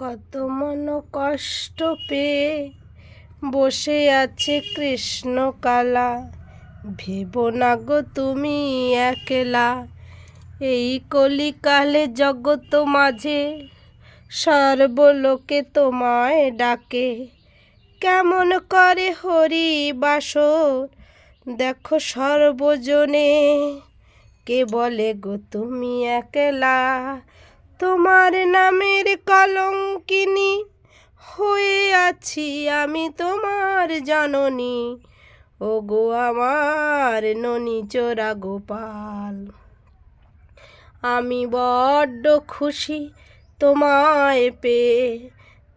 কত মন কষ্ট পেয়ে বসে আছে কৃষ্ণ কালা। ভেবো না গো তুমি একলা, এই কলিকালে জগৎ মাঝে সর্বলোকে তোমায় ডাকে। কেমন করে হরি বাসর, দেখো সর্বজনে, কে বলে গো তুমি একলা? তোমার নামের কলঙ্কিনী হয়ে আছি আমি তোমার জননী। ও গো আমার ননি চোরা গোপাল, আমি বড্ড খুশি তোমায় পেয়ে।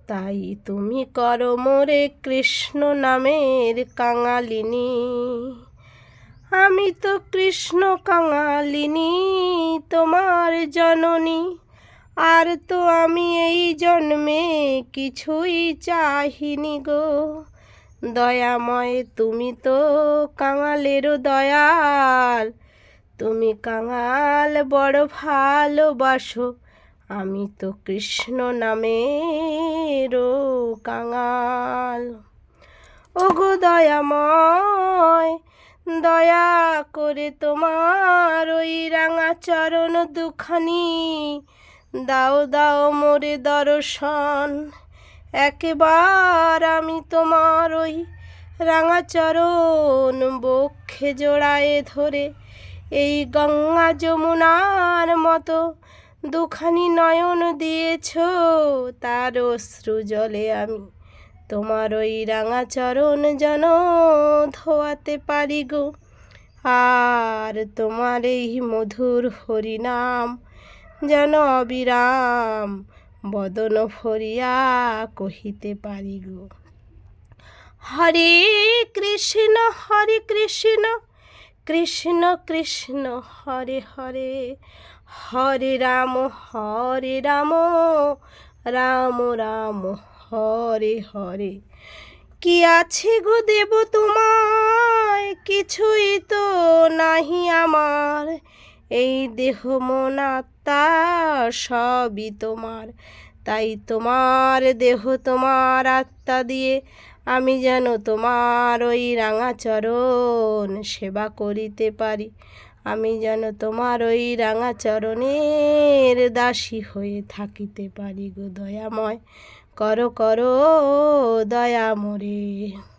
তাই তুমি করো মোরে কৃষ্ণ নামের কাঙালিনী। আমি তো কৃষ্ণ কাঙালিনী, তোমার জননী। আর তো আমি এই জন্মে কিছুই চাহিনি গো। দয়াময়, তুমি তো কাঙালেরও দয়াল। তুমি কাঙাল বড় ভালোবাসো। আমি তো কৃষ্ণ নামেরও কাঙাল। ওগো দয়াময়, দয়া করে তোমার ওই রাঙা চরণ দুখানি দাও দাও মোরে দর্শন। একবার আমি তোমার ওই রাঙা চরণ বক্ষে জোড়ায়ে ধরে, এই গঙ্গা যমুনার মতো দুখানি নয়ন দিয়েছ, তার অশ্রু জলে আমি তোমার ওই রাঙা চরণ যেন ধোয়াতে পারি গো। আর তোমার এই মধুর হরিনাম যেন অবিরাম বদন ভরিয়া কহিতে পারি গো। হরে কৃষ্ণ হরে কৃষ্ণ কৃষ্ণ কৃষ্ণ, হরে হরে হরে রাম হরে রাম রাম রাম, হরে হরে। কি আছে গো দেব তোমায়? কিছুই তো নাহি আমার। এই দেহ মন আত্মা সবই তোমার। তাই তোমার দেহ তোমার আত্মা দিয়ে আমি যেন তোমার ওই রাঙা চরণ সেবা করিতে পারি। আমি যেন তোমার ওই রাঙা চরণের দাসী হয়ে থাকিতে পারি গো দয়াময়। করো করো, দয়া মোরে।